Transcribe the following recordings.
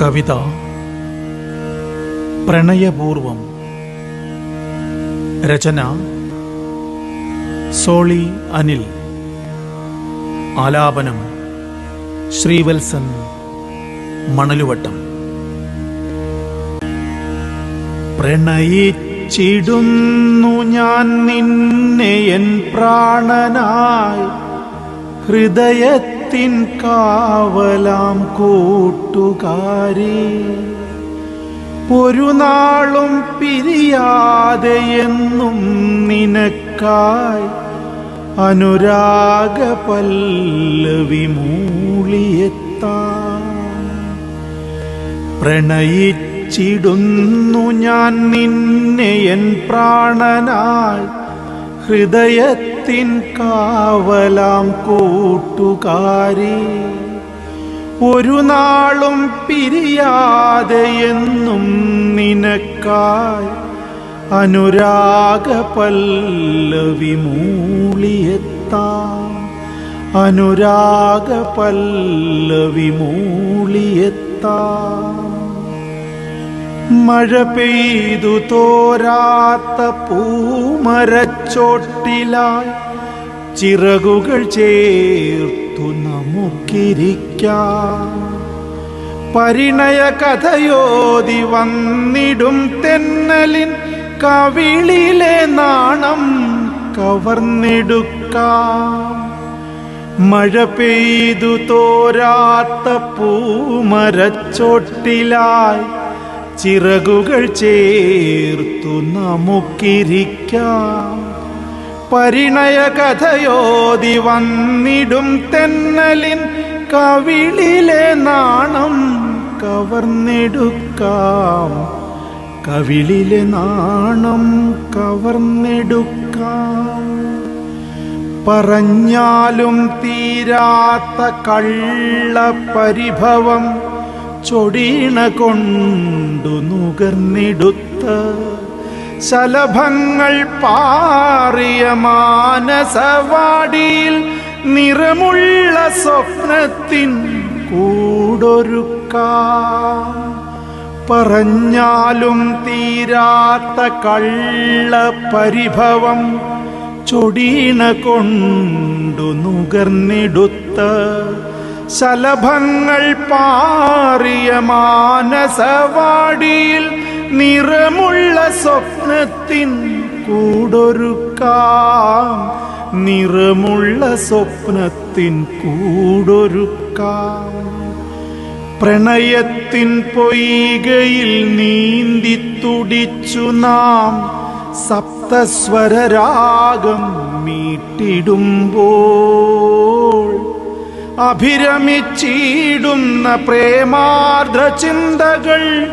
കവിത പ്രണയപൂർവം രചന സോളി അനിൽ ആലാപനം ശ്രീവത്സൻ മണലുവട്ടം പ്രണയിച്ചിടുന്നു ഞാൻ നിന്നെ എൻ പ്രാണനായി ഹൃദയത്തിൻ കാവലാം കൂട്ടുകാരി. ഒരു നാളും പിരിയാതെ എന്നും നിനക്കായി അനുരാഗ പല്ലവി മൂളിയെത്താം. പ്രണയിച്ചിടുന്നു ഞാൻ നിന്നെ എൻ പ്രാണനായി ഹൃദയത്തിൻ കാവലാം കൂട്ടുകാരി. ഒരു നാളും പിരിയാതെ എന്നും നിനക്കായി അനുരാഗ പല്ലവി മൂളിയെത്താം അനുരാഗ പല്ലവി മൂളിയെത്താം മഴ പെയ്തു തോരാത്ത പൂമരച്ചോട്ടിലായി ചിറകുകൾ ചേർത്തു നമുക്കിരിക്കാം. പരിണയ കഥയോതി വന്നിടും തെന്നലിൻ കവിളിലെ നാണം കവർന്നെടുക്കാം. മഴ പെയ്തു തോരാത്ത പൂമരച്ചോട്ടിലായി ചിറകുകൾ ചേർത്തു നമുക്കിരിക്കാം. പരിണയ കഥയോതി വന്നിടും തെന്നലിൻ കവിളിലെ നാണം കവർന്നെടുക്കാം. കവിളിലെ നാണം കവർന്നെടുക്കാം. പറഞ്ഞാലും തീരാത്ത കള്ള പരിഭവം ചൊടീണ കൊണ്ടു നുകർന്നിടുത്ത ശലഭങ്ങൾ പാറിയ മാനസവാടിയിൽ നിറമുള്ള സ്വപ്നത്തിൻ കൂടൊരുക്കാം. പറഞ്ഞാലും തീരാത്ത കള്ള പരിഭവം ചൊടീണ കൊണ്ടു നുകർന്നിടുത്ത ശലഭങ്ങൾ പാറിയ മാനസവാടിയിൽ നിറമുള്ള സ്വപ്നത്തിൻ കൂടൊരുക്കാം. നിറമുള്ള സ്വപ്നത്തിൻ കൂടൊരുക്കാം. പ്രണയത്തിൻ പൊയ്കയിൽ നീന്തി തുടിച്ചു നാം സപ്തസ്വരരാഗം മീട്ടിടുമ്പോൾ അഭിരമിച്ചിടുന്ന പ്രേമാർദ്ര ചിന്തകൾ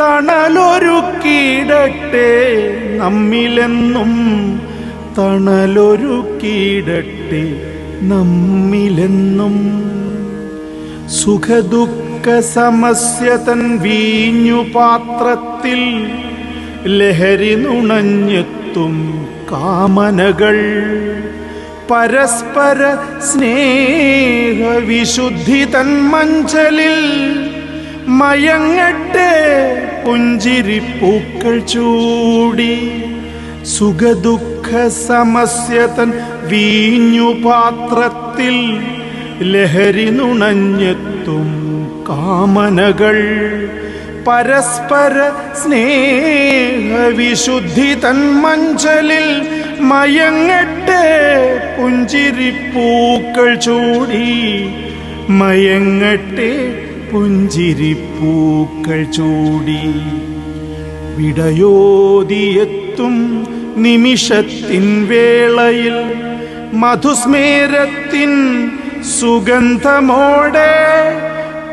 തണലൊരുക്കിയിടട്ടെ നമ്മിലെന്നും തണലൊരുക്കിയിടട്ടെ നമ്മിലെന്നും. സുഖദുഃഖ സമസ്യ തൻ വീഞ്ഞു പാത്രത്തിൽ ലഹരി നുണഞ്ഞെത്തും കാമനകൾ. പരസ്പര സ്നേഹ വിശുദ്ധി തൻ മഞ്ചലിൽ മയങ്ങട്ടെ പുഞ്ചിരിപ്പൂക്കൾ ചൂടി സുഖദുഃഖ സമസ്യ തൻ വീഞ്ഞു പാത്രത്തിൽ ലഹരി നുണഞ്ഞെത്തും കാമനകൾ. പരസ്പര സ്നേഹ വിശുദ്ധി തൻ മഞ്ചലിൽ മയങ്ങട്ടെ പുഞ്ചിരിപ്പൂക്കൾ ചൂടി. മയങ്ങട്ടെ പുഞ്ചിരിപ്പൂക്കൾ ചൂടി. വിടയോതിയെത്തും നിമിഷത്തിൻ വേളയിൽ മധുസ്മേരത്തിൻ സുഗന്ധമോടെ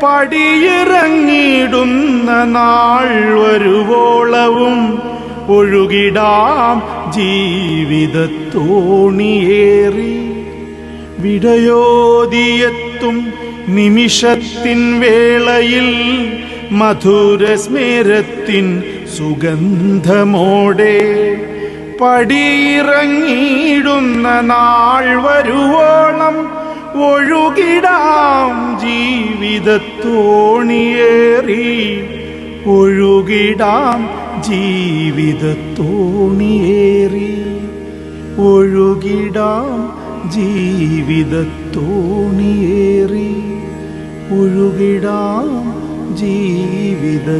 പടിയിറങ്ങിടുന്ന നാൾ വരുവോളവും ഒഴുകിടാം ജീവിതത്തോണിയേറി. വിടയോതിയെത്തും നിമിഷത്തിൻ വേളയിൽ മധുരസ്മേരത്തിൻ സുഗന്ധമോടെ. പടിയിറങ്ങിയിടുന്ന നാൾ വരുവോണം ഒഴുകിടാം ജീവിതത്തോണിയേറി. ഒഴുകിടാം ജീവിതത്തോണിയേറി ഒഴുകിടാം ജീവിതത്തോണിയേറി ഒഴുകിടാം ജീവിതത്തോണിയേറി